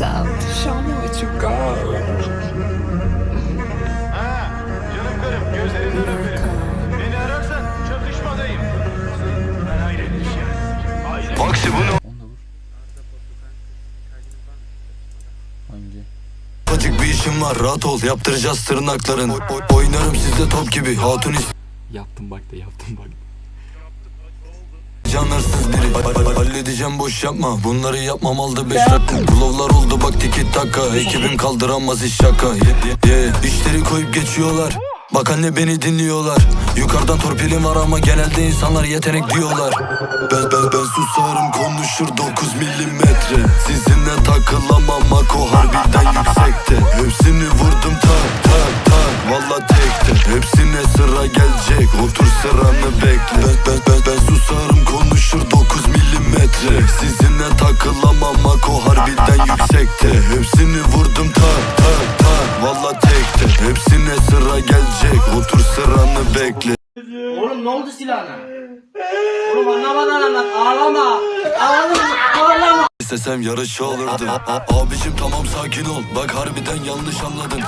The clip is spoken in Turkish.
yourself. Show me what you got. Ha, canım karım gözlerinden öperim. Beni ararsan çatışmadayım. Ben hayret bir şey. Hayret. Aksi bunu. Hangi? Bir işim var rahat ol yaptıracağız tırnakların Oy- oy- Oynarım sizde top gibi hatun Yaptım bak da yaptım bak. Canlarsız biri Ha- ha- Halledeceğim boş yapma. Bunları yapmam aldı beş dakika. Glowlar oldu bak tiki taka Ekibim kaldıramaz iş şaka. Ye- ye- ye. İşleri koyup geçiyorlar. Bak anne beni dinliyorlar. Yukarıdan torpilim var ama genelde insanlar yetenek diyorlar. Ben ben ben susarım konuşur 9 milimetre. Sizinle takılamam Mako harbiden yüksekte. Hepsini vurdum tak tak tak. Valla tekte. Hepsine sıra gelecek Otur sıranı bekle. Ben ben yüksekte Hepsini vurdum tak tak tak Valla tekte Hepsine sıra gelecek Otur sıranı bekle Oğlum ne oldu silahına? Oğlum anlamadan anlat. Ağlama. Ağlama. Ağlama. İstesem yarış olurdu Abicim tamam sakin ol Bak harbiden yanlış anladın